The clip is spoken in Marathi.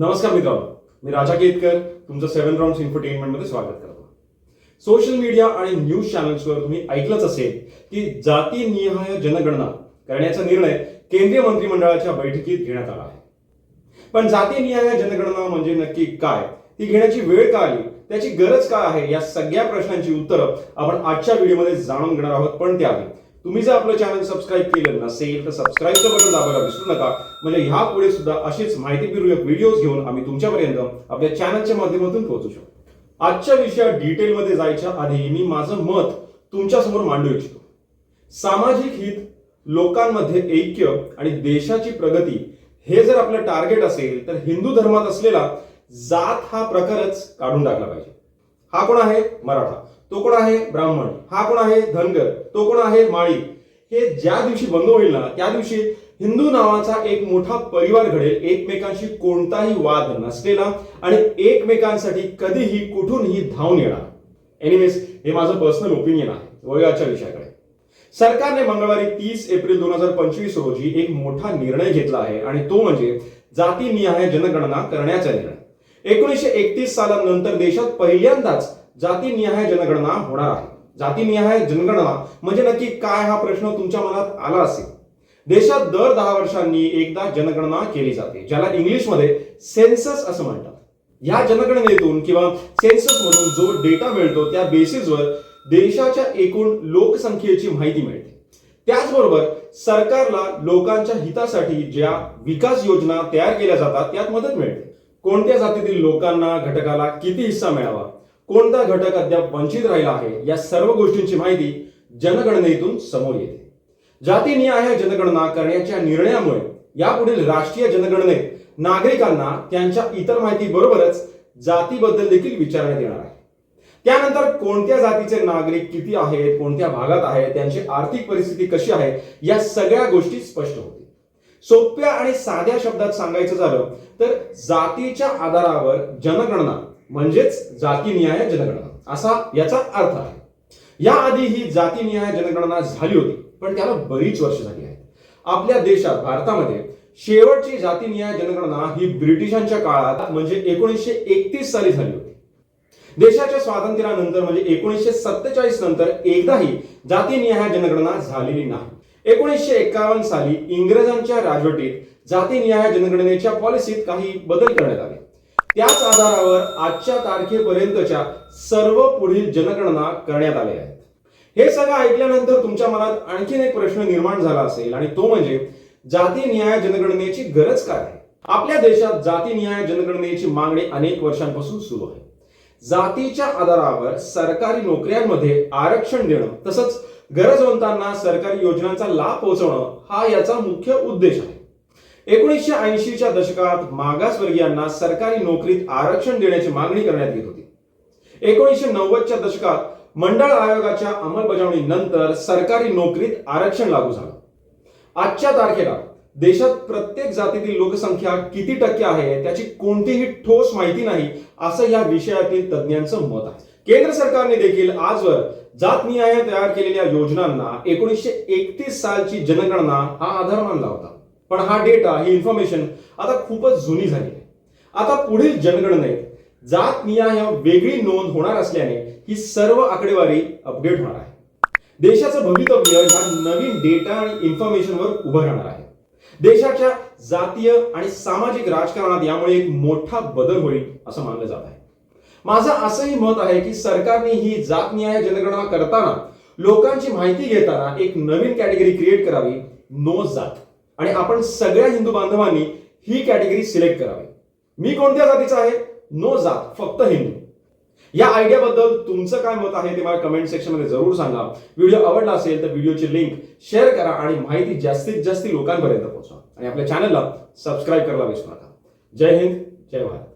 नमस्कार मित्रांनो मी राजा केतकर तुमचं सेव्हन राऊंड इन्फरटेनमेंटमध्ये स्वागत करतो. सोशल मीडिया आणि न्यूज चॅनल्सवर तुम्ही ऐकलंच असेल की जाती निहाय जनगणना करण्याचा निर्णय केंद्रीय मंत्रिमंडळाच्या बैठकीत घेण्यात आला आहे. पण जाती निहाय जनगणना म्हणजे नक्की काय? ती घेण्याची वेळ का आली? त्याची गरज काय आहे? या सगळ्या प्रश्नांची उत्तरं आपण आजच्या व्हिडिओमध्ये जाणून घेणार आहोत. पण त्याआधी तुम्ही जर आपलं चॅनल सबस्क्राईब केलं नसेल तर सबस्क्राईबचं बटन दाबायला विसरू नका. म्हणजे ह्या पुढे सुद्धा अशीच माहितीपूर्वक व्हिडिओज घेऊन आम्ही तुमच्यापर्यंत आपल्या चॅनलच्या माध्यमातून पोहोचू शकतो. आजच्या विषयात डिटेलमध्ये जायच्या आधी मी माझं मत तुमच्यासमोर मांडू इच्छितो. सामाजिक हित लोकांमध्ये ऐक्य आणि देशाची प्रगती हे जर आपलं टार्गेट असेल तर हिंदू धर्मात असलेला जात हा प्रकारच काढून टाकला पाहिजे. हा कोण आहे? मराठा. तो कोण आहे? ब्राह्मण. हा कोण आहे? धनगर. तो कोण आहे? माळी. हे ज्या दिवशी बंद होईल ना त्या दिवशी हिंदू नावाचा एक मोठा परिवार घडेल. एकमेकांशी कोणताही वाद नसलेला आणि एकमेकांसाठी कधीही कुठूनही धावून येणार. एनिवेज हे माझं पर्सनल ओपिनियन आहे. वयाच्या विषयाकडे. सरकारने मंगळवारी तीस एप्रिल दोन हजार पंचवीस रोजी एक मोठा निर्णय घेतला आहे आणि तो म्हणजे जातीनिहाय जनगणना करण्याचा निर्णय. एकोणीसशे एकतीस सालानंतर देशात पहिल्यांदाच जातीनिहाय जनगणना होणार आहे. जातीनिहाय जनगणना म्हणजे नक्की काय हा प्रश्न तुमच्या मनात आला असेल? देशात दर दहा वर्षांनी एकदा जनगणना केली जाते ज्याला इंग्लिशमध्ये सेन्सस असं म्हणतात. या जनगणनेतून किंवा सेन्सस मधून जो डेटा मिळतो त्या बेसिसवर देशाच्या एकूण लोकसंख्येची माहिती मिळते. त्याचबरोबर सरकारला लोकांच्या हितासाठी ज्या विकास योजना तयार केल्या जातात त्यात मदत मिळते. कोणत्या जातीतील लोकांना घटकाला किती हिस्सा मिळावा? कोणता घटक अद्याप वंचित राहिला आहे या सर्व गोष्टींची माहिती जनगणनेतून समोर येते. जातीनिहाय जनगणना करण्याच्या निर्णयामुळे यापुढील राष्ट्रीय जनगणनेत नागरिकांना त्यांच्या इतर माहिती बरोबरच जातीबद्दल देखील विचारण्यात येणार आहे. त्यानंतर कोणत्या जातीचे नागरिक किती आहेत कोणत्या भागात आहेत त्यांची आर्थिक परिस्थिती कशी आहे या सगळ्या गोष्टी स्पष्ट होतील. सोप्या आणि साध्या शब्दात सांगायचं झालं तर जातीच्या आधारावर जनगणना म्हणजेच जातीनिहाय जनगणना. असा याचा अर्थ आहे. याआधी ही जातीनिहाय जनगणना झाली होती पण त्याला बरीच वर्ष झाली आहेत. आपल्या देशात भारतामध्ये शेवटची जातीनिहाय जनगणना ही ब्रिटिशांच्या काळात म्हणजे एकोणीसशे एकतीस साली झाली होती. देशाच्या स्वातंत्र्यानंतर म्हणजे एकोणीसशे सत्तेचाळीस नंतर एकदाही जातीनिहाय जनगणना झालेली नाही. एकोणीसशे एकावन्न साली इंग्रजांच्या राजवटीत जातीनिहाय जनगणनेच्या पॉलिसीत काही बदल करण्यात आले. त्याच आधारावर आजच्या तारखेपर्यंतच्या सर्व पुढील जनगणना करण्यात आल्या आहेत. हे सगळं ऐकल्यानंतर तुमच्या मनात आणखीन एक प्रश्न निर्माण झाला असेल आणि तो म्हणजे जाती न्याय जनगणनेची गरज काय आहे? आपल्या देशात जाती न्याय जनगणनेची मागणी अनेक वर्षांपासून सुरू आहे. जातीच्या आधारावर सरकारी नोकऱ्यांमध्ये आरक्षण देणं तसंच गरजवंतांना सरकारी योजनांचा लाभ पोहोचवणं हा याचा मुख्य उद्देश आहे. एकोणीसशे ऐंशीच्या दशकात मागासवर्गीयांना सरकारी नोकरीत आरक्षण देण्याची मागणी करण्यात येत होती. एकोणीसशे नव्वदच्या दशकात मंडळ आयोगाच्या अंमलबजावणीनंतर सरकारी नोकरीत आरक्षण लागू झालं. आजच्या तारखेला देशात प्रत्येक जातीतील लोकसंख्या किती टक्के आहे त्याची कोणतीही ठोस माहिती नाही असं या विषयातील तज्ज्ञांचं मत आहे. केंद्र सरकारने देखील आजवर जातनिहाय तयार केलेल्या योजनांना एकोणीसशे एकतीस सालची जनगणना हा आधार मानला होता. पण हा डेटा ही इन्फॉर्मेशन आता खूपच जुनी झाली आहे. आता पुढील जनगणनेत जात निहाय वेगळी नोंद होणार असल्याने ही सर्व आकडेवारी अपडेट होणार आहे. देशाचं भवितव्य ह्या नवीन डेटा आणि इन्फॉर्मेशनवर उभं राहणार आहे. देशाच्या जातीय आणि सामाजिक राजकारणात यामुळे एक मोठा बदल होईल असं मानलं जात आहे. माझं असंही मत आहे की सरकारने ही जात न्याय जनगणना करताना लोकांची माहिती घेताना एक नवीन कॅटेगरी क्रिएट करावी नो जात. आणि आपण सगळ्या हिंदू बांधवांनी ही कॅटेगरी सिलेक्ट करावी. मी कोणत्या जातीचा आहे? नो जात फक्त हिंदू. या आयडियाबद्दल तुमचं काय मत आहे ते मला कमेंट सेक्शनमध्ये जरूर सांगा. व्हिडिओ आवडला असेल तर व्हिडिओची लिंक शेअर करा आणि माहिती जास्तीत जास्त लोकांपर्यंत पोहोचवा. आणि आपल्या चॅनलला सबस्क्राईब करायला विसरू नका. जय हिंद जय भारत.